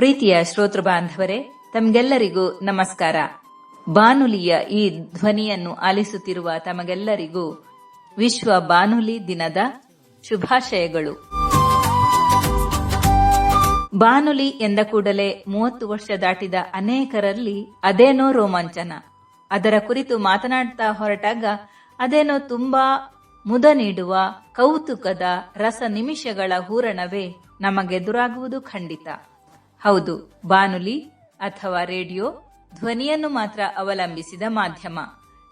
ಪ್ರೀತಿಯ ಶ್ರೋತೃ ಬಾಂಧವರೇ, ತಮಗೆಲ್ಲರಿಗೂ ನಮಸ್ಕಾರ. ಬಾನುಲಿಯ ಈ ಧ್ವನಿಯನ್ನು ಆಲಿಸುತ್ತಿರುವ ತಮಗೆಲ್ಲರಿಗೂ ವಿಶ್ವ ಬಾನುಲಿ ದಿನದ ಶುಭಾಶಯಗಳು. ಬಾನುಲಿ ಎಂದ ಕೂಡಲೇ ಮೂವತ್ತು ವರ್ಷ ದಾಟಿದ ಅನೇಕರಲ್ಲಿ ಅದೇನೋ ರೋಮಾಂಚನ. ಅದರ ಕುರಿತು ಮಾತನಾಡ್ತಾ ಹೊರಟಾಗ ಅದೇನೋ ತುಂಬಾ ಮುದ ನೀಡುವ ಕೌತುಕದ ರಸ ನಿಮಿಷಗಳ ಹೂರಣವೇ ನಮಗೆದುರಾಗುವುದು ಖಂಡಿತ. ಹೌದು, ಬಾನುಲಿ ಅಥವಾ ರೇಡಿಯೋ ಧ್ವನಿಯನ್ನು ಮಾತ್ರ ಅವಲಂಬಿಸಿದ ಮಾಧ್ಯಮ.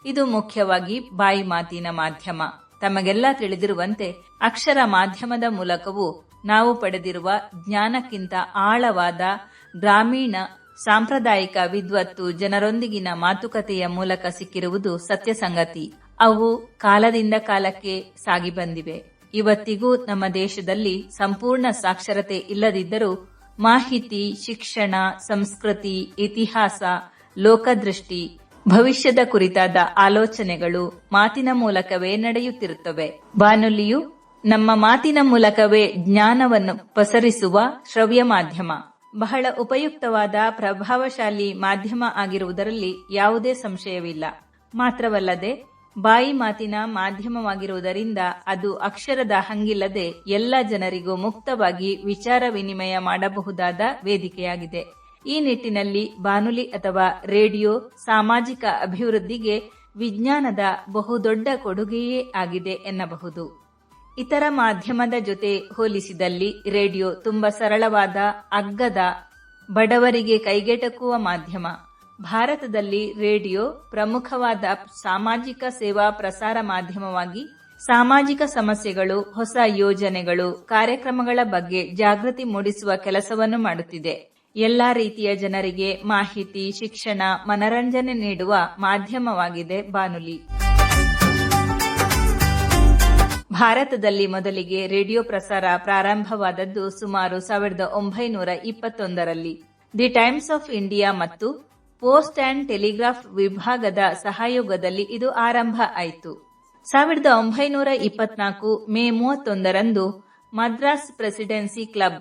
ಇದು ಮುಖ್ಯವಾಗಿ ಬಾಯಿ ಮಾತಿನ ಮಾಧ್ಯಮ. ತಮಗೆಲ್ಲ ತಿಳಿದಿರುವಂತೆ ಅಕ್ಷರ ಮಾಧ್ಯಮದ ಮೂಲಕವೂ ನಾವು ಪಡೆದಿರುವ ಜ್ಞಾನಕ್ಕಿಂತ ಆಳವಾದ ಗ್ರಾಮೀಣ ಸಾಂಪ್ರದಾಯಿಕ ವಿದ್ವತ್ತು ಜನರೊಂದಿಗಿನ ಮಾತುಕತೆಯ ಮೂಲಕ ಸಿಕ್ಕಿರುವುದು ಸತ್ಯ ಸಂಗತಿ ಅವು ಕಾಲದಿಂದ ಕಾಲಕ್ಕೆ ಸಾಗಿ ಬಂದಿವೆ. ಇವತ್ತಿಗೂ ನಮ್ಮ ದೇಶದಲ್ಲಿ ಸಂಪೂರ್ಣ ಸಾಕ್ಷರತೆ ಇಲ್ಲದಿದ್ದರೂ ಮಾಹಿತಿ, ಶಿಕ್ಷಣ, ಸಂಸ್ಕೃತಿ, ಇತಿಹಾಸ, ಲೋಕದೃಷ್ಟಿ, ಭವಿಷ್ಯದ ಕುರಿತಾದ ಆಲೋಚನೆಗಳು ಮಾತಿನ ಮೂಲಕವೇ ನಡೆಯುತ್ತಿರುತ್ತವೆ. ಬಾನುಲಿಯು ನಮ್ಮ ಮಾತಿನ ಮೂಲಕವೇ ಜ್ಞಾನವನ್ನು ಪಸರಿಸುವ ಶ್ರವ್ಯ ಮಾಧ್ಯಮ. ಬಹಳ ಉಪಯುಕ್ತವಾದ, ಪ್ರಭಾವಶಾಲಿ ಮಾಧ್ಯಮ ಆಗಿರುವುದರಲ್ಲಿ ಯಾವುದೇ ಸಂಶಯವಿಲ್ಲ. ಮಾತ್ರವಲ್ಲದೆ ಬಾಯಿ ಮಾತಿನ ಮಾಧ್ಯಮವಾಗಿರುವುದರಿಂದ ಅದು ಅಕ್ಷರದ ಹಂಗಿಲ್ಲದೆ ಎಲ್ಲ ಜನರಿಗೂ ಮುಕ್ತವಾಗಿ ವಿಚಾರ ವಿನಿಮಯ ಮಾಡಬಹುದಾದ ವೇದಿಕೆಯಾಗಿದೆ. ಈ ನಿಟ್ಟಿನಲ್ಲಿ ಬಾನುಲಿ ಅಥವಾ ರೇಡಿಯೋ ಸಾಮಾಜಿಕ ಅಭಿವೃದ್ಧಿಗೆ ವಿಜ್ಞಾನದ ಬಹುದೊಡ್ಡ ಕೊಡುಗೆಯೇ ಆಗಿದೆ ಎನ್ನಬಹುದು. ಇತರ ಮಾಧ್ಯಮದ ಜೊತೆ ಹೋಲಿಸಿದಲ್ಲಿ ರೇಡಿಯೋ ತುಂಬಾ ಸರಳವಾದ, ಅಗ್ಗದ, ಬಡವರಿಗೆ ಕೈಗೆಟಕುವ ಮಾಧ್ಯಮ. ಭಾರತದಲ್ಲಿ ರೇಡಿಯೋ ಪ್ರಮುಖವಾದ ಸಾಮಾಜಿಕ ಸೇವಾ ಪ್ರಸಾರ ಮಾಧ್ಯಮವಾಗಿ ಸಾಮಾಜಿಕ ಸಮಸ್ಯೆಗಳು, ಹೊಸ ಯೋಜನೆಗಳು, ಕಾರ್ಯಕ್ರಮಗಳ ಬಗ್ಗೆ ಜಾಗೃತಿ ಮೂಡಿಸುವ ಕೆಲಸವನ್ನು ಮಾಡುತ್ತಿದೆ. ಎಲ್ಲಾ ರೀತಿಯ ಜನರಿಗೆ ಮಾಹಿತಿ, ಶಿಕ್ಷಣ, ಮನರಂಜನೆ ನೀಡುವ ಮಾಧ್ಯಮವಾಗಿದೆ ಬಾನುಲಿ. ಭಾರತದಲ್ಲಿ ಮೊದಲಿಗೆ ರೇಡಿಯೋ ಪ್ರಸಾರ ಪ್ರಾರಂಭವಾದದ್ದು ಸುಮಾರು ಸಾವಿರದ ಒಂಬೈನೂರ ಇಪ್ಪತ್ತೊಂದರಲ್ಲಿ. ದಿ ಟೈಮ್ಸ್ ಆಫ್ ಇಂಡಿಯಾ ಮತ್ತು ಪೋಸ್ಟ್ ಅಂಡ್ ಟೆಲಿಗ್ರಾಫ್ ವಿಭಾಗದ ಸಹಯೋಗದಲ್ಲಿ ಇದು ಆರಂಭ ಆಯಿತು. ಸಾವಿರದ ಒಂಬೈನೂರ ಇಪ್ಪತ್ನಾಲ್ಕು ಮೇ ಮೂವತ್ತೊಂದರಂದು ಮದ್ರಾಸ್ ಪ್ರೆಸಿಡೆನ್ಸಿ ಕ್ಲಬ್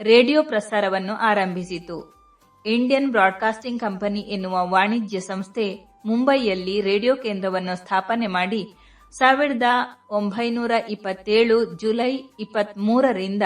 ರೇಡಿಯೋ ಪ್ರಸಾರವನ್ನು ಆರಂಭಿಸಿತು. ಇಂಡಿಯನ್ ಬ್ರಾಡ್ಕಾಸ್ಟಿಂಗ್ ಕಂಪನಿ ಎನ್ನುವ ವಾಣಿಜ್ಯ ಸಂಸ್ಥೆ ಮುಂಬೈಯಲ್ಲಿ ರೇಡಿಯೋ ಕೇಂದ್ರವನ್ನು ಸ್ಥಾಪನೆ ಮಾಡಿ ಸಾವಿರದ ಒಂಬೈನೂರ ಇಪ್ಪತ್ತೇಳು ಜುಲೈ ಇಪ್ಪತ್ಮೂರರಿಂದ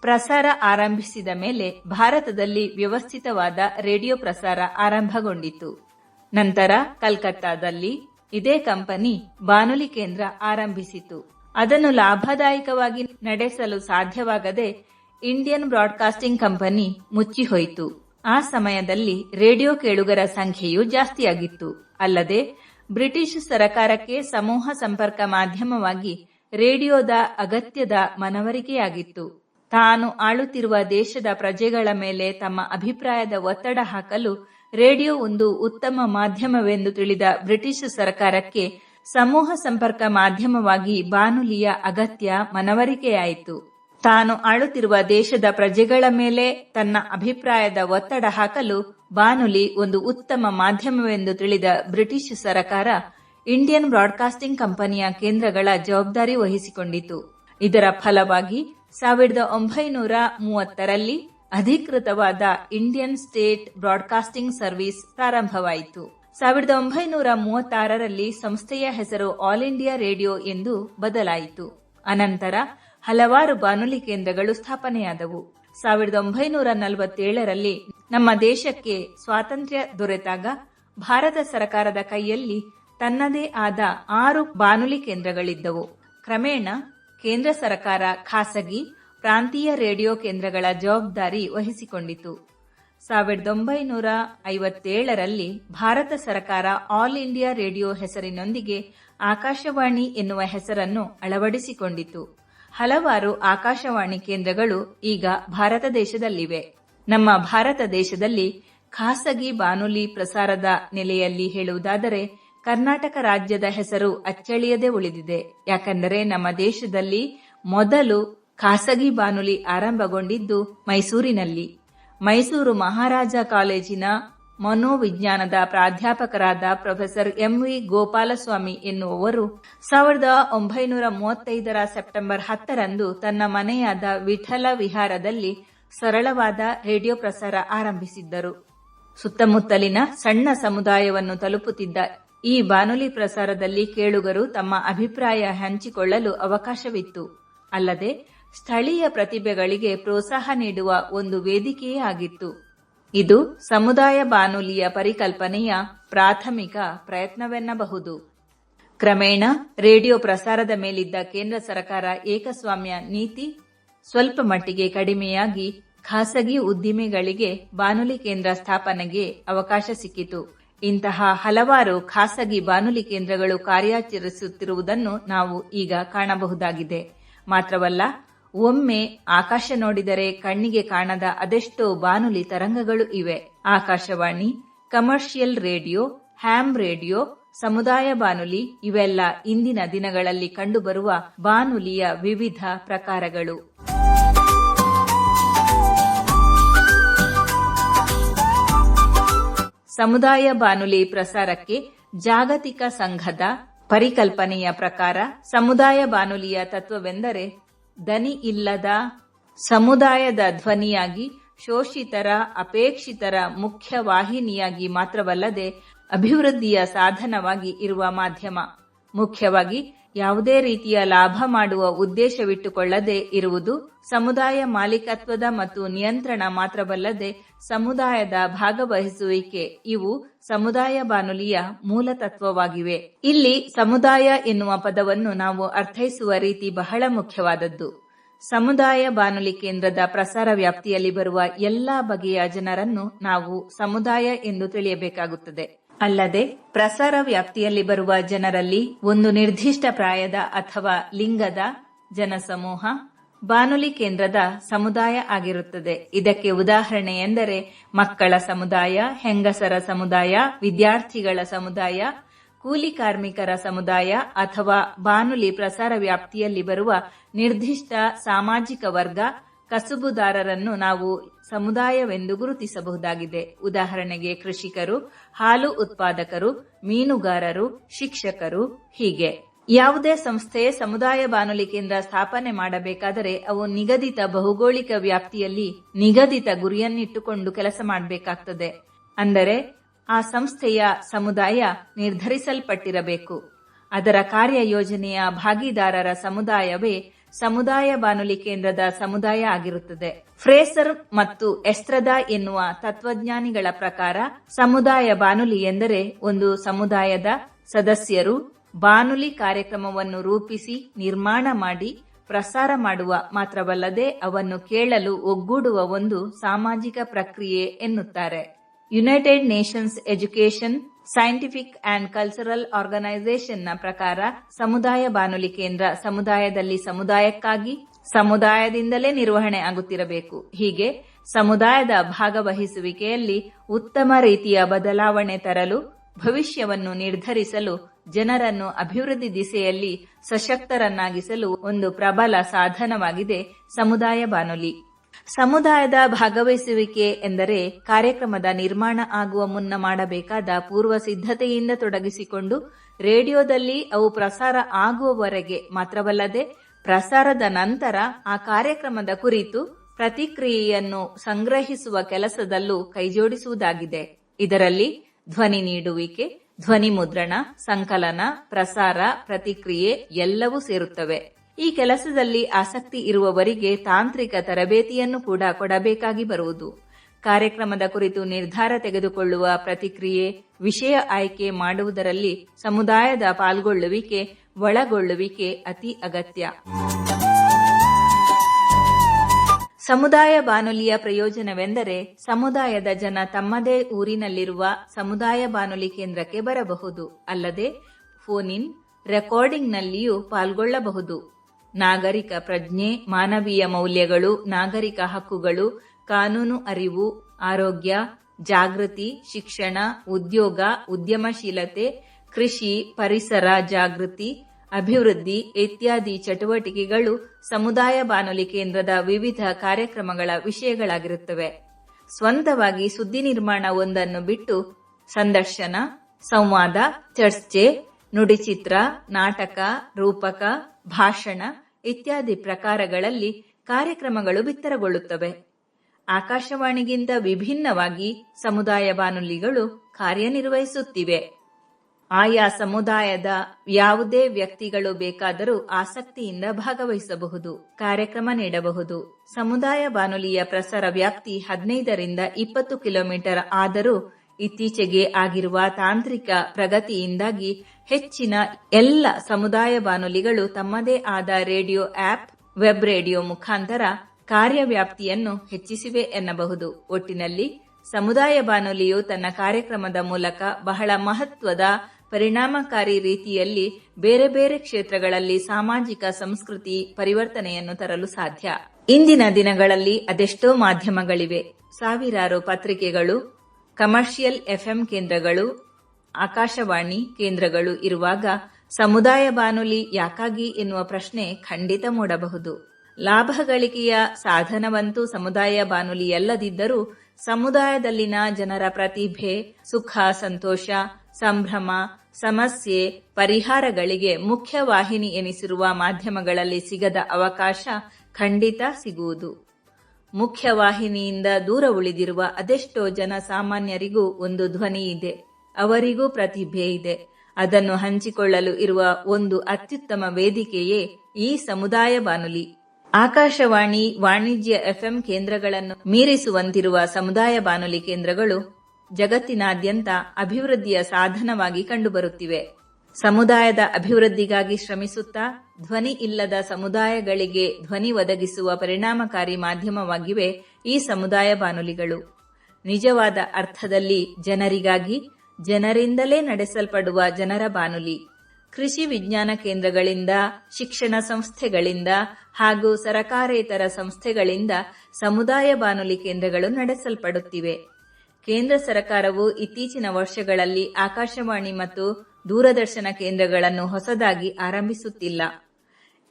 ಪ್ರಸಾರ ಆರಂಭಿಸಿದ ಮೇಲೆ ಭಾರತದಲ್ಲಿ ವ್ಯವಸ್ಥಿತವಾದ ರೇಡಿಯೋ ಪ್ರಸಾರ ಆರಂಭಗೊಂಡಿತು. ನಂತರ ಕಲ್ಕತ್ತಾದಲ್ಲಿ ಇದೇ ಕಂಪನಿ ಬಾನುಲಿ ಕೇಂದ್ರ ಆರಂಭಿಸಿತು. ಅದನ್ನು ಲಾಭದಾಯಕವಾಗಿ ನಡೆಸಲು ಸಾಧ್ಯವಾಗದೆ ಇಂಡಿಯನ್ ಬ್ರಾಡ್ಕಾಸ್ಟಿಂಗ್ ಕಂಪನಿ ಮುಚ್ಚಿಹೋಯಿತು. ಆ ಸಮಯದಲ್ಲಿ ರೇಡಿಯೋ ಕೇಳುಗರ ಸಂಖ್ಯೆಯು ಜಾಸ್ತಿಯಾಗಿತ್ತು. ಅಲ್ಲದೆ ಬ್ರಿಟಿಷ್ ಸರಕಾರಕ್ಕೆ ಸಮೂಹ ಸಂಪರ್ಕ ಮಾಧ್ಯಮವಾಗಿ ರೇಡಿಯೋದ ಅಗತ್ಯದ ಮನವರಿಕೆಯಾಗಿತ್ತು. ತಾನು ಆಳುತ್ತಿರುವ ದೇಶದ ಪ್ರಜೆಗಳ ಮೇಲೆ ತಮ್ಮ ಅಭಿಪ್ರಾಯದ ಒತ್ತಡ ಹಾಕಲು ರೇಡಿಯೋ ಒಂದು ಉತ್ತಮ ಮಾಧ್ಯಮವೆಂದು ತಿಳಿದ ಬ್ರಿಟಿಷ್ ಸರ್ಕಾರಕ್ಕೆ ಸಮೂಹ ಸಂಪರ್ಕ ಮಾಧ್ಯಮವಾಗಿ ಬಾನುಲಿಯ ಅಗತ್ಯ ಮನವರಿಕೆಯಾಯಿತು. ತಾನು ಆಳುತ್ತಿರುವ ದೇಶದ ಪ್ರಜೆಗಳ ಮೇಲೆ ತನ್ನ ಅಭಿಪ್ರಾಯದ ಒತ್ತಡ ಹಾಕಲು ಬಾನುಲಿ ಒಂದು ಉತ್ತಮ ಮಾಧ್ಯಮವೆಂದು ತಿಳಿದ ಬ್ರಿಟಿಷ್ ಸರಕಾರ ಇಂಡಿಯನ್ ಬ್ರಾಡ್ಕಾಸ್ಟಿಂಗ್ ಕಂಪನಿಯ ಕೇಂದ್ರಗಳ ಜವಾಬ್ದಾರಿ ವಹಿಸಿಕೊಂಡಿತು. ಇದರ ಫಲವಾಗಿ ಸಾವಿರದ ಒಂಬೈನೂರ ಮೂವತ್ತರಲ್ಲಿ ಅಧಿಕೃತವಾದ ಇಂಡಿಯನ್ ಸ್ಟೇಟ್ ಬ್ರಾಡ್ಕಾಸ್ಟಿಂಗ್ ಸರ್ವಿಸ್ ಪ್ರಾರಂಭವಾಯಿತು. ಸಾವಿರದ ಒಂಬೈನೂರ ಮೂವತ್ತಾರರಲ್ಲಿ ಸಂಸ್ಥೆಯ ಹೆಸರು ಆಲ್ ಇಂಡಿಯಾ ರೇಡಿಯೋ ಎಂದು ಬದಲಾಯಿತು. ಅನಂತರ ಹಲವಾರು ಬಾನುಲಿ ಕೇಂದ್ರಗಳು ಸ್ಥಾಪನೆಯಾದವು. ಸಾವಿರದ ಒಂಬೈನೂರ ನಲವತ್ತೇಳರಲ್ಲಿ ನಮ್ಮ ದೇಶಕ್ಕೆ ಸ್ವಾತಂತ್ರ್ಯ ದೊರೆತಾಗ ಭಾರತ ಸರ್ಕಾರದ ಕೈಯಲ್ಲಿ ತನ್ನದೇ ಆದ ಆರು ಬಾನುಲಿ ಕೇಂದ್ರಗಳಿದ್ದವು. ಕ್ರಮೇಣ ಕೇಂದ್ರ ಸರ್ಕಾರ ಖಾಸಗಿ, ಪ್ರಾಂತೀಯ ರೇಡಿಯೋ ಕೇಂದ್ರಗಳ ಜವಾಬ್ದಾರಿ ವಹಿಸಿಕೊಂಡಿತು. ಸಾವಿರದ ಒಂಬೈನೂರ ಐವತ್ತೇಳರಲ್ಲಿ ಭಾರತ ಸರ್ಕಾರ ಆಲ್ ಇಂಡಿಯಾ ರೇಡಿಯೋ ಹೆಸರಿನೊಂದಿಗೆ ಆಕಾಶವಾಣಿ ಎನ್ನುವ ಹೆಸರನ್ನು ಅಳವಡಿಸಿಕೊಂಡಿತು. ಹಲವಾರು ಆಕಾಶವಾಣಿ ಕೇಂದ್ರಗಳು ಈಗ ಭಾರತ ದೇಶದಲ್ಲಿವೆ. ನಮ್ಮ ಭಾರತ ದೇಶದಲ್ಲಿ ಖಾಸಗಿ ಬಾನುಲಿ ಪ್ರಸಾರದ ನೆಲೆಯಲ್ಲಿ ಹೇಳುವುದಾದರೆ ಕರ್ನಾಟಕ ರಾಜ್ಯದ ಹೆಸರು ಅಚ್ಚಳಿಯದೆ ಉಳಿದಿದೆ. ಯಾಕಂದರೆ ನಮ್ಮ ದೇಶದಲ್ಲಿ ಮೊದಲು ಖಾಸಗಿ ಬಾನುಲಿ ಆರಂಭಗೊಂಡಿದ್ದು ಮೈಸೂರಿನಲ್ಲಿ. ಮೈಸೂರು ಮಹಾರಾಜ ಕಾಲೇಜಿನ ಮನೋವಿಜ್ಞಾನದ ಪ್ರಾಧ್ಯಾಪಕರಾದ ಪ್ರೊಫೆಸರ್ ಎಂ ವಿ ಗೋಪಾಲಸ್ವಾಮಿ ಎನ್ನುವವರು ಸಾವಿರದ ಒಂಬೈನೂರ ಮೂವತ್ತೈದರ ಸೆಪ್ಟೆಂಬರ್ ಹತ್ತರಂದು ತನ್ನ ಮನೆಯಾದ ವಿಠಲ ವಿಹಾರದಲ್ಲಿ ಸರಳವಾದ ರೇಡಿಯೋ ಪ್ರಸಾರ ಆರಂಭಿಸಿದ್ದರು. ಸುತ್ತಮುತ್ತಲಿನ ಸಣ್ಣ ಸಮುದಾಯವನ್ನು ತಲುಪುತ್ತಿದ್ದ ಈ ಬಾನುಲಿ ಪ್ರಸಾರದಲ್ಲಿ ಕೇಳುಗರು ತಮ್ಮ ಅಭಿಪ್ರಾಯ ಹಂಚಿಕೊಳ್ಳಲು ಅವಕಾಶವಿತ್ತು. ಅಲ್ಲದೆ, ಸ್ಥಳೀಯ ಪ್ರತಿಭೆಗಳಿಗೆ ಪ್ರೋತ್ಸಾಹ ನೀಡುವ ಒಂದು ವೇದಿಕೆಯೇ ಆಗಿತ್ತು. ಇದು ಸಮುದಾಯ ಬಾನುಲಿಯ ಪರಿಕಲ್ಪನೆಯ ಪ್ರಾಥಮಿಕ ಪ್ರಯತ್ನವೆನ್ನಬಹುದು. ಕ್ರಮೇಣ, ರೇಡಿಯೋ ಪ್ರಸಾರದ ಮೇಲಿದ್ದ ಕೇಂದ್ರ ಸರ್ಕಾರ ಏಕಸ್ವಾಮ್ಯ ನೀತಿ ಸ್ವಲ್ಪ ಮಟ್ಟಿಗೆ ಕಡಿಮೆಯಾಗಿ ಖಾಸಗಿ ಉದ್ದಿಮೆಗಳಿಗೆ ಬಾನುಲಿ ಕೇಂದ್ರ ಸ್ಥಾಪನೆಗೆ ಅವಕಾಶ ಸಿಕ್ಕಿತು. ಇಂತಹ ಹಲವಾರು ಖಾಸಗಿ ಬಾನುಲಿ ಕೇಂದ್ರಗಳು ಕಾರ್ಯಾಚರಿಸುತ್ತಿರುವುದನ್ನು ನಾವು ಈಗ ಕಾಣಬಹುದಾಗಿದೆ. ಮಾತ್ರವಲ್ಲ, ಒಮ್ಮೆ ಆಕಾಶ ನೋಡಿದರೆ ಕಣ್ಣಿಗೆ ಕಾಣದ ಅದೆಷ್ಟೋ ಬಾನುಲಿ ತರಂಗಗಳು ಇವೆ. Akashvani, commercial radio, ham radio, ಸಮುದಾಯ ಬಾನುಲಿ ಇವೆಲ್ಲ ಇಂದಿನ ದಿನಗಳಲ್ಲಿ ಕಂಡುಬರುವ ಬಾನುಲಿಯ ವಿವಿಧ ಪ್ರಕಾರಗಳು. ಸಮುದಾಯ ಬಾನುಲಿ ಪ್ರಸಾರಕ್ಕೆ ಜಾಗತಿಕ ಸಂಘದ ಪರಿಕಲ್ಪನೆಯ ಪ್ರಕಾರ ಸಮುದಾಯ ಬಾನುಲಿಯ ತತ್ವವೆಂದರೆ ದನಿ ಇಲ್ಲದ ಸಮುದಾಯದ ಧ್ವನಿಯಾಗಿ ಶೋಷಿತರ, ಅಪೇಕ್ಷಿತರ ಮುಖ್ಯ ವಾಹಿನಿಯಾಗಿ ಮಾತ್ರವಲ್ಲದೆ ಅಭಿವೃದ್ಧಿಯ ಸಾಧನವಾಗಿ ಇರುವ ಮಾಧ್ಯಮ. ಮುಖ್ಯವಾಗಿ ಯಾವುದೇ ರೀತಿಯ ಲಾಭ ಮಾಡುವ ಉದ್ದೇಶವಿಟ್ಟುಕೊಳ್ಳದೆ ಇರುವುದು ಸಮುದಾಯ ಮಾಲೀಕತ್ವದ ಮತ್ತು ನಿಯಂತ್ರಣ ಮಾತ್ರವಲ್ಲದೆ ಸಮುದಾಯದ ಭಾಗವಹಿಸುವಿಕೆ. ಇವು ಸಮುದಾಯ ಬಾನುಲಿಯ ಮೂಲ ತತ್ವವಾಗಿವೆ. ಇಲ್ಲಿ ಸಮುದಾಯ ಎನ್ನುವ ಪದವನ್ನು ನಾವು ಅರ್ಥೈಸುವ ರೀತಿ ಬಹಳ ಮುಖ್ಯವಾದದ್ದು. ಸಮುದಾಯ ಬಾನುಲಿ ಕೇಂದ್ರದ ಪ್ರಸಾರ ವ್ಯಾಪ್ತಿಯಲ್ಲಿ ಬರುವ ಎಲ್ಲಾ ಬಗೆಯ ಜನರನ್ನು ನಾವು ಸಮುದಾಯ ಎಂದು ತಿಳಿಯಬೇಕಾಗುತ್ತದೆ. ಅಲ್ಲದೆ, ಪ್ರಸಾರ ವ್ಯಾಪ್ತಿಯಲ್ಲಿ ಬರುವ ಜನರಲ್ಲಿ ಒಂದು ನಿರ್ದಿಷ್ಟ ಪ್ರಾಯದ ಅಥವಾ ಲಿಂಗದ ಜನಸಮೂಹ ಬಾನುಲಿ ಕೇಂದ್ರದ ಸಮುದಾಯ ಆಗಿರುತ್ತದೆ. ಇದಕ್ಕೆ ಉದಾಹರಣೆ ಎಂದರೆ, ಮಕ್ಕಳ ಸಮುದಾಯ, ಹೆಂಗಸರ ಸಮುದಾಯ, ವಿದ್ಯಾರ್ಥಿಗಳ ಸಮುದಾಯ, ಕೂಲಿ ಕಾರ್ಮಿಕರ ಸಮುದಾಯ ಅಥವಾ ಬಾನುಲಿ ಪ್ರಸಾರ ವ್ಯಾಪ್ತಿಯಲ್ಲಿ ಬರುವ ನಿರ್ದಿಷ್ಟ ಸಾಮಾಜಿಕ ವರ್ಗ ಕಸುಬುದಾರರನ್ನು ನಾವು ಸಮುದಾಯವೆಂದು ಗುರುತಿಸಬಹುದಾಗಿದೆ. ಉದಾಹರಣೆಗೆ ಕೃಷಿಕರು, ಹಾಲು ಉತ್ಪಾದಕರು, ಮೀನುಗಾರರು, ಶಿಕ್ಷಕರು, ಹೀಗೆ. ಯಾವುದೇ ಸಂಸ್ಥೆ ಸಮುದಾಯ ಬಾನುಲಿ ಕೇಂದ್ರ ಸ್ಥಾಪನೆ ಮಾಡಬೇಕಾದರೆ ಅವು ನಿಗದಿತ ಭೌಗೋಳಿಕ ವ್ಯಾಪ್ತಿಯಲ್ಲಿ ನಿಗದಿತ ಗುರಿಯನ್ನಿಟ್ಟುಕೊಂಡು ಕೆಲಸ ಮಾಡಬೇಕಾಗ್ತದೆ. ಅಂದರೆ ಆ ಸಂಸ್ಥೆಯ ಸಮುದಾಯ ನಿರ್ಧರಿಸಲ್ಪಟ್ಟಿರಬೇಕು. ಅದರ ಕಾರ್ಯಯೋಜನೆಯ ಭಾಗಿದಾರರ ಸಮುದಾಯವೇ ಸಮುದಾಯ ಬಾನುಲಿ ಕೇಂದ್ರದ ಸಮುದಾಯ ಆಗಿರುತ್ತದೆ. ಫ್ರೇಸರ್ ಮತ್ತು ಎಸ್ತ್ರದ ಎನ್ನುವ ತತ್ವಜ್ಞಾನಿಗಳ ಪ್ರಕಾರ ಸಮುದಾಯ ಬಾನುಲಿ ಎಂದರೆ ಒಂದು ಸಮುದಾಯದ ಸದಸ್ಯರು ಬಾನುಲಿ ಕಾರ್ಯಕ್ರಮವನ್ನು ರೂಪಿಸಿ ನಿರ್ಮಾಣ ಮಾಡಿ ಪ್ರಸಾರ ಮಾಡುವ ಮಾತ್ರವಲ್ಲದೆ ಅವನ್ನು ಕೇಳಲು ಒಗ್ಗೂಡುವ ಒಂದು ಸಾಮಾಜಿಕ ಪ್ರಕ್ರಿಯೆ ಎನ್ನುತ್ತಾರೆ. United Nations Education Scientific and Cultural ಆರ್ಗನೈಸೇಷನ್ನ ಪ್ರಕಾರ ಸಮುದಾಯ ಬಾನುಲಿ ಕೇಂದ್ರ ಸಮುದಾಯದಲ್ಲಿ ಸಮುದಾಯಕ್ಕಾಗಿ, ಸಮುದಾಯದಿಂದಲೇ ನಿರ್ವಹಣೆ ಆಗುತ್ತಿರಬೇಕು. ಹೀಗೆ ಸಮುದಾಯದ ಭಾಗವಹಿಸುವಿಕೆಯಲ್ಲಿ ಉತ್ತಮ ರೀತಿಯ ಬದಲಾವಣೆ ತರಲು, ಭವಿಷ್ಯವನ್ನು ನಿರ್ಧರಿಸಲು, ಜನರನ್ನು ಅಭಿವೃದ್ಧಿ ದಿಸೆಯಲ್ಲಿ ಸಶಕ್ತರನ್ನಾಗಿಸಲು ಒಂದು ಪ್ರಬಲ ಸಾಧನವಾಗಿದೆ ಸಮುದಾಯ ಬಾನುಲಿ. ಸಮುದಾಯದ ಭಾಗವಹಿಸುವಿಕೆ ಎಂದರೆ ಕಾರ್ಯಕ್ರಮದ ನಿರ್ಮಾಣ ಆಗುವ ಮುನ್ನ ಮಾಡಬೇಕಾದ ಪೂರ್ವ ಸಿದ್ಧತೆಯಿಂದ ತೊಡಗಿಸಿಕೊಂಡು ರೇಡಿಯೋದಲ್ಲಿ ಅವು ಪ್ರಸಾರ ಆಗುವವರೆಗೆ ಮಾತ್ರವಲ್ಲದೆ ಪ್ರಸಾರದ ನಂತರ ಆ ಕಾರ್ಯಕ್ರಮದ ಕುರಿತು ಪ್ರತಿಕ್ರಿಯೆಯನ್ನು ಸಂಗ್ರಹಿಸುವ ಕೆಲಸದಲ್ಲೂ ಕೈಜೋಡಿಸುವುದಾಗಿದೆ. ಇದರಲ್ಲಿ ಧ್ವನಿ ನೀಡುವಿಕೆ, ಧ್ವನಿ ಮುದ್ರಣ, ಸಂಕಲನ, ಪ್ರಸಾರ, ಪ್ರತಿಕ್ರಿಯೆ ಎಲ್ಲವೂ ಸೇರುತ್ತವೆ. ಈ ಕೆಲಸದಲ್ಲಿ ಆಸಕ್ತಿ ಇರುವವರಿಗೆ ತಾಂತ್ರಿಕ ತರಬೇತಿಯನ್ನು ಕೂಡ ಕೊಡಬೇಕಾಗಿ ಬರುವುದು. ಕಾರ್ಯಕ್ರಮದ ಕುರಿತು ನಿರ್ಧಾರ ತೆಗೆದುಕೊಳ್ಳುವ ಪ್ರತಿಕ್ರಿಯೆ, ವಿಷಯ ಆಯ್ಕೆ ಮಾಡುವುದರಲ್ಲಿ ಸಮುದಾಯದ ಪಾಲ್ಗೊಳ್ಳುವಿಕೆ, ಒಳಗೊಳ್ಳುವಿಕೆ ಅತಿ ಅಗತ್ಯ. ಸಮುದಾಯ ಬಾನುಲಿಯ ಪ್ರಯೋಜನವೆಂದರೆ ಸಮುದಾಯದ ಜನ ತಮ್ಮದೇ ಊರಿನಲ್ಲಿರುವ ಸಮುದಾಯ ಬಾನುಲಿ ಕೇಂದ್ರಕ್ಕೆ ಬರಬಹುದು. ಅಲ್ಲದೆ, ಫೋನ್ ಇನ್, ರೆಕಾರ್ಡಿಂಗ್ನಲ್ಲಿಯೂ ಪಾಲ್ಗೊಳ್ಳಬಹುದು. ನಾಗರಿಕ ಪ್ರಜ್ಞೆ, ಮಾನವೀಯ ಮೌಲ್ಯಗಳು, ನಾಗರಿಕ ಹಕ್ಕುಗಳು, ಕಾನೂನು ಅರಿವು, ಆರೋಗ್ಯ, ಜಾಗೃತಿ, ಶಿಕ್ಷಣ, ಉದ್ಯೋಗ, ಉದ್ಯಮಶೀಲತೆ, ಕೃಷಿ, ಪರಿಸರ ಜಾಗೃತಿ, ಅಭಿವೃದ್ಧಿ ಇತ್ಯಾದಿ ಚಟುವಟಿಕೆಗಳು ಸಮುದಾಯ ಬಾನುಲಿ ಕೇಂದ್ರದ ವಿವಿಧ ಕಾರ್ಯಕ್ರಮಗಳ ವಿಷಯಗಳಾಗಿರುತ್ತವೆ. ಸ್ವಂತವಾಗಿ ಸುದ್ದಿ ನಿರ್ಮಾಣ ಒಂದನ್ನು ಬಿಟ್ಟು ಸಂದರ್ಶನ, ಸಂವಾದ, ಚರ್ಚೆ ನುಡಿಚಿತ್ರ ನಾಟಕ, ರೂಪಕ, ಭಾಷಣ ಇತ್ಯಾದಿ ಪ್ರಕಾರಗಳಲ್ಲಿ ಕಾರ್ಯಕ್ರಮಗಳು ಬಿತ್ತರಗೊಳ್ಳುತ್ತವೆ. ಆಕಾಶವಾಣಿಗಿಂತ ವಿಭಿನ್ನವಾಗಿ ಸಮುದಾಯ ಬಾನುಲಿಗಳು ಕಾರ್ಯನಿರ್ವಹಿಸುತ್ತಿವೆ. ಆಯಾ ಸಮುದಾಯದ ಯಾವುದೇ ವ್ಯಕ್ತಿಗಳು ಬೇಕಾದರೂ ಆಸಕ್ತಿಯಿಂದ ಭಾಗವಹಿಸಬಹುದು, ಕಾರ್ಯಕ್ರಮ ನೀಡಬಹುದು. ಸಮುದಾಯ ಬಾನುಲಿಯ ಪ್ರಸಾರ ವ್ಯಾಪ್ತಿ ಹದಿನೈದರಿಂದ ಇಪ್ಪತ್ತು ಕಿಲೋಮೀಟರ್ ಆದರೂ ಇತ್ತೀಚೆಗೆ ಆಗಿರುವ ತಾಂತ್ರಿಕ ಪ್ರಗತಿಯಿಂದಾಗಿ ಹೆಚ್ಚಿನ ಎಲ್ಲ ಸಮುದಾಯ ಬಾನುಲಿಗಳು ತಮ್ಮದೇ ಆದ ರೇಡಿಯೋ ಆಪ್ ವೆಬ್ ರೇಡಿಯೋ ಮುಖಾಂತರ ಕಾರ್ಯವ್ಯಾಪ್ತಿಯನ್ನು ಹೆಚ್ಚಿಸಿವೆ ಎನ್ನಬಹುದು. ಒಟ್ಟಿನಲ್ಲಿ ಸಮುದಾಯ ಬಾನುಲಿಯು ತನ್ನ ಕಾರ್ಯಕ್ರಮದ ಮೂಲಕ ಬಹಳ ಮಹತ್ವದ ಪರಿಣಾಮಕಾರಿ ರೀತಿಯಲ್ಲಿ ಬೇರೆ ಬೇರೆ ಕ್ಷೇತ್ರಗಳಲ್ಲಿ ಸಾಮಾಜಿಕ ಸಂಸ್ಕೃತಿ ಪರಿವರ್ತನೆಯನ್ನು ತರಲು ಸಾಧ್ಯ. ಇಂದಿನ ದಿನಗಳಲ್ಲಿ ಅದೆಷ್ಟೋ ಮಾಧ್ಯಮಗಳಿವೆ. ಸಾವಿರಾರು ಪತ್ರಿಕೆಗಳು ಕಮರ್ಷಿಯಲ್ ಎಫ್ಎಂ ಕೇಂದ್ರಗಳು, ಆಕಾಶವಾಣಿ ಕೇಂದ್ರಗಳು ಇರುವಾಗ ಸಮುದಾಯ ಬಾನುಲಿ ಯಾಕಾಗಿ ಎನ್ನುವ ಪ್ರಶ್ನೆ ಖಂಡಿತ ಮೂಡಬಹುದು. ಲಾಭ ಗಳಿಕೆಯ ಸಾಧನವಂತೂ ಸಮುದಾಯ ಬಾನುಲಿಯಲ್ಲದಿದ್ದರೂ ಸಮುದಾಯದಲ್ಲಿನ ಜನರ ಪ್ರತಿಭೆ, ಸುಖ, ಸಂತೋಷ, ಸಂಭ್ರಮ, ಸಮಸ್ಯೆ, ಪರಿಹಾರಗಳಿಗೆ ಮುಖ್ಯ ವಾಹಿನಿ ಎನಿಸಿರುವ ಮಾಧ್ಯಮಗಳಲ್ಲಿ ಸಿಗದ ಅವಕಾಶ ಖಂಡಿತ ಸಿಗುವುದು. ಮುಖ್ಯ ವಾಹಿನಿಯಿಂದ ದೂರ ಉಳಿದಿರುವ ಅದೆಷ್ಟೋ ಜನ ಸಾಮಾನ್ಯರಿಗೂ ಒಂದು ಧ್ವನಿ ಇದೆ. ಅವರಿಗೂ ಪ್ರತಿಭೆ ಇದೆ. ಅದನ್ನು ಹಂಚಿಕೊಳ್ಳಲು ಇರುವ ಒಂದು ಅತ್ಯುತ್ತಮ ವೇದಿಕೆಯೇ ಈ ಸಮುದಾಯ ಬಾನುಲಿ. ಆಕಾಶವಾಣಿ, ವಾಣಿಜ್ಯ ಎಫ್ಎಂ ಕೇಂದ್ರಗಳನ್ನು ಮೀರಿಸುವಂತಿರುವ ಸಮುದಾಯ ಬಾನುಲಿ ಕೇಂದ್ರಗಳು ಜಗತ್ತಿನಾದ್ಯಂತ ಅಭಿವೃದ್ಧಿಯ ಸಾಧನವಾಗಿ ಕಂಡುಬರುತ್ತಿವೆ. ಸಮುದಾಯದ ಅಭಿವೃದ್ಧಿಗಾಗಿ ಶ್ರಮಿಸುತ್ತಾ ಧ್ವನಿ ಇಲ್ಲದ ಸಮುದಾಯಗಳಿಗೆ ಧ್ವನಿ ಒದಗಿಸುವ ಪರಿಣಾಮಕಾರಿ ಮಾಧ್ಯಮವಾಗಿವೆ ಈ ಸಮುದಾಯ ಬಾನುಲಿಗಳು. ನಿಜವಾದ ಅರ್ಥದಲ್ಲಿ ಜನರಿಗಾಗಿ, ಜನರಿಂದಲೇ ನಡೆಸಲ್ಪಡುವ ಜನರ ಬಾನುಲಿ. ಕೃಷಿ ವಿಜ್ಞಾನ ಕೇಂದ್ರಗಳಿಂದ, ಶಿಕ್ಷಣ ಸಂಸ್ಥೆಗಳಿಂದ ಹಾಗೂ ಸರಕಾರೇತರ ಸಂಸ್ಥೆಗಳಿಂದ ಸಮುದಾಯ ಬಾನುಲಿ ಕೇಂದ್ರಗಳು ನಡೆಸಲ್ಪಡುತ್ತಿವೆ. ಕೇಂದ್ರ ಸರ್ಕಾರವು ಇತ್ತೀಚಿನ ವರ್ಷಗಳಲ್ಲಿ ಆಕಾಶವಾಣಿ ಮತ್ತು ದೂರದರ್ಶನ ಕೇಂದ್ರಗಳನ್ನು ಹೊಸದಾಗಿ ಆರಂಭಿಸುತ್ತಿಲ್ಲ.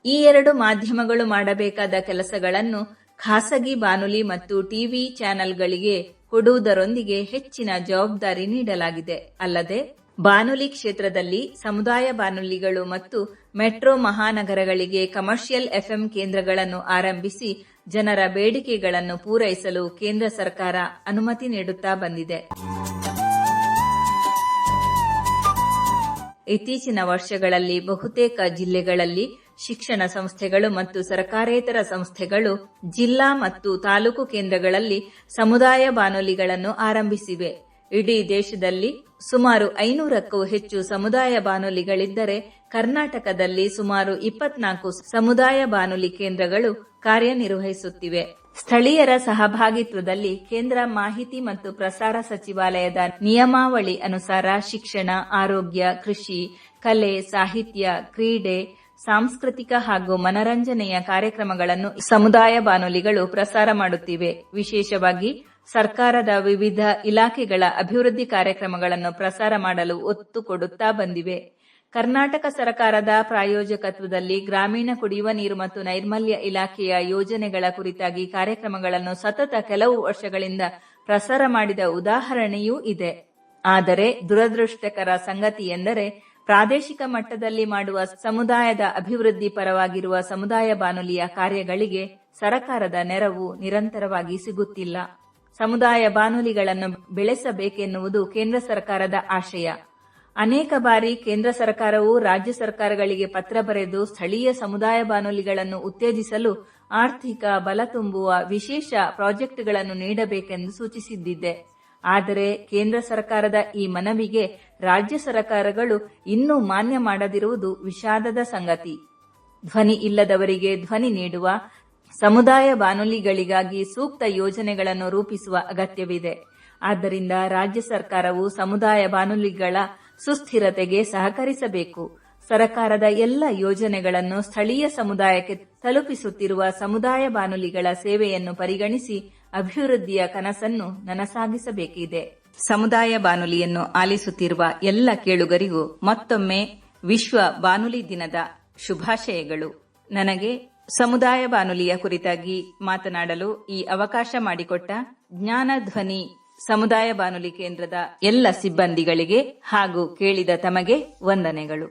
ಈ ಎರಡು ಮಾಧ್ಯಮಗಳು ಮಾಡಬೇಕಾದ ಕೆಲಸಗಳನ್ನು ಖಾಸಗಿ ಬಾನುಲಿ ಮತ್ತು ಟಿವಿ ಚಾನೆಲ್ಗಳಿಗೆ ಕೊಡುವುದರೊಂದಿಗೆ ಹೆಚ್ಚಿನ ಜವಾಬ್ದಾರಿ ನೀಡಲಾಗಿದೆ. ಅಲ್ಲದೆ, ಬಾನುಲಿ ಕ್ಷೇತ್ರದಲ್ಲಿ ಸಮುದಾಯ ಬಾನುಲಿಗಳು ಮತ್ತು ಮೆಟ್ರೋ ಮಹಾನಗರಗಳಿಗೆ ಕಮರ್ಷಿಯಲ್ ಎಫ್ಎಂ ಕೇಂದ್ರಗಳನ್ನು ಆರಂಭಿಸಿ ಜನರ ಬೇಡಿಕೆಗಳನ್ನು ಪೂರೈಸಲು ಕೇಂದ್ರ ಸರ್ಕಾರ ಅನುಮತಿ ನೀಡುತ್ತಾ ಬಂದಿದೆ. ಇತ್ತೀಚಿನ ವರ್ಷಗಳಲ್ಲಿ ಬಹುತೇಕ ಜಿಲ್ಲೆಗಳಲ್ಲಿ ಶಿಕ್ಷಣ ಸಂಸ್ಥೆಗಳು ಮತ್ತು ಸರ್ಕಾರೇತರ ಸಂಸ್ಥೆಗಳು ಜಿಲ್ಲಾ ಮತ್ತು ತಾಲೂಕು ಕೇಂದ್ರಗಳಲ್ಲಿ ಸಮುದಾಯ ಬಾನುಲಿಗಳನ್ನು ಆರಂಭಿಸಿವೆ. ಇಡೀ ದೇಶದಲ್ಲಿ ಸುಮಾರು ಐನೂರಕ್ಕೂ ಹೆಚ್ಚು ಸಮುದಾಯ ಬಾನುಲಿಗಳಿದ್ದರೆ ಕರ್ನಾಟಕದಲ್ಲಿ ಸುಮಾರು ಇಪ್ಪತ್ನಾಲ್ಕು ಸಮುದಾಯ ಬಾನುಲಿ ಕೇಂದ್ರಗಳು ಕಾರ್ಯನಿರ್ವಹಿಸುತ್ತಿವೆ. ಸ್ಥಳೀಯರ ಸಹಭಾಗಿತ್ವದಲ್ಲಿ ಕೇಂದ್ರ ಮಾಹಿತಿ ಮತ್ತು ಪ್ರಸಾರ ಸಚಿವಾಲಯದ ನಿಯಮಾವಳಿ ಅನುಸಾರ ಶಿಕ್ಷಣ, ಆರೋಗ್ಯ, ಕೃಷಿ, ಕಲೆ, ಸಾಹಿತ್ಯ, ಕ್ರೀಡೆ ಸಾಂಸ್ಕೃತಿಕ ಹಾಗೂ ಮನರಂಜನೆಯ ಕಾರ್ಯಕ್ರಮಗಳನ್ನು ಸಮುದಾಯ ಬಾನುಲಿಗಳು ಪ್ರಸಾರ ಮಾಡುತ್ತಿವೆ. ವಿಶೇಷವಾಗಿ ಸರ್ಕಾರದ ವಿವಿಧ ಇಲಾಖೆಗಳ ಅಭಿವೃದ್ಧಿ ಕಾರ್ಯಕ್ರಮಗಳನ್ನು ಪ್ರಸಾರ ಮಾಡಲು ಒತ್ತು ಕೊಡುತ್ತಾ ಬಂದಿವೆ. ಕರ್ನಾಟಕ ಸರ್ಕಾರದ ಪ್ರಾಯೋಜಕತ್ವದಲ್ಲಿ ಗ್ರಾಮೀಣ ಕುಡಿಯುವ ನೀರು ಮತ್ತು ನೈರ್ಮಲ್ಯ ಇಲಾಖೆಯ ಯೋಜನೆಗಳ ಕುರಿತಾಗಿ ಕಾರ್ಯಕ್ರಮಗಳನ್ನು ಸತತ ಕೆಲವು ವರ್ಷಗಳಿಂದ ಪ್ರಸಾರ ಮಾಡಿದ ಉದಾಹರಣೆಯೂ ಇದೆ. ಆದರೆ ದುರದೃಷ್ಟಕರ ಸಂಗತಿ ಎಂದರೆ ಪ್ರಾದೇಶಿಕ ಮಟ್ಟದಲ್ಲಿ ಮಾಡುವ ಸಮುದಾಯದ ಅಭಿವೃದ್ಧಿ ಪರವಾಗಿರುವ ಸಮುದಾಯ ಬಾನುಲಿಯ ಕಾರ್ಯಗಳಿಗೆ ಸರಕಾರದ ನೆರವು ನಿರಂತರವಾಗಿ ಸಿಗುತ್ತಿಲ್ಲ. ಸಮುದಾಯ ಬಾನುಲಿಗಳನ್ನು ಬೆಳೆಸಬೇಕೆನ್ನುವುದು ಕೇಂದ್ರ ಸರ್ಕಾರದ ಆಶಯ. ಅನೇಕ ಬಾರಿ ಕೇಂದ್ರ ಸರ್ಕಾರವು ರಾಜ್ಯ ಸರ್ಕಾರಗಳಿಗೆ ಪತ್ರ ಬರೆದು ಸ್ಥಳೀಯ ಸಮುದಾಯ ಬಾನುಲಿಗಳನ್ನು ಉತ್ತೇಜಿಸಲು ಆರ್ಥಿಕ ಬಲ ತುಂಬುವ ವಿಶೇಷ ಪ್ರಾಜೆಕ್ಟ್ಗಳನ್ನು ನೀಡಬೇಕೆಂದು ಸೂಚಿಸಿದ್ದಿದೆ. ಆದರೆ ಕೇಂದ್ರ ಸರ್ಕಾರದ ಈ ಮನವಿಗೆ ರಾಜ್ಯ ಸರ್ಕಾರಗಳು ಇನ್ನೂ ಮಾನ್ಯ ಮಾಡದಿರುವುದು ವಿಷಾದದ ಸಂಗತಿ. ಧ್ವನಿ ಇಲ್ಲದವರಿಗೆ ಧ್ವನಿ ನೀಡುವ ಸಮುದಾಯ ಬಾನುಲಿಗಳಿಗಾಗಿ ಸೂಕ್ತ ಯೋಜನೆಗಳನ್ನು ರೂಪಿಸುವ ಅಗತ್ಯವಿದೆ. ಆದ್ದರಿಂದ ರಾಜ್ಯ ಸರ್ಕಾರವು ಸಮುದಾಯ ಬಾನುಲಿಗಳ ಸುಸ್ಥಿರತೆಗೆ ಸಹಕರಿಸಬೇಕು. ಸರ್ಕಾರದ ಎಲ್ಲ ಯೋಜನೆಗಳನ್ನು ಸ್ಥಳೀಯ ಸಮುದಾಯಕ್ಕೆ ತಲುಪಿಸುತ್ತಿರುವ ಸಮುದಾಯ ಬಾನುಲಿಗಳ ಸೇವೆಯನ್ನು ಪರಿಗಣಿಸಿ ಅಭಿವೃದ್ಧಿಯ ಕನಸನ್ನು ನನಸಾಗಿಸಬೇಕಿದೆ. ಸಮುದಾಯ ಬಾನುಲಿಯನ್ನು ಆಲಿಸುತ್ತಿರುವ ಎಲ್ಲ ಕೇಳುಗರಿಗೂ ಮತ್ತೊಮ್ಮೆ ವಿಶ್ವ ಬಾನುಲಿ ದಿನದ ಶುಭಾಶಯಗಳು. ನನಗೆ ಸಮುದಾಯ ಬಾನುಲಿಯ ಕುರಿತಾಗಿ ಮಾತನಾಡಲು ಈ ಅವಕಾಶ ಮಾಡಿಕೊಟ್ಟ ಜ್ಞಾನಧ್ವನಿ ಸಮುದಾಯ ಬಾನುಲಿ ಕೇಂದ್ರದ ಎಲ್ಲ ಸಿಬ್ಬಂದಿಗಳಿಗೆ ಹಾಗೂ ಕೇಳಿದ ತಮಗೆ ವಂದನೆಗಳು.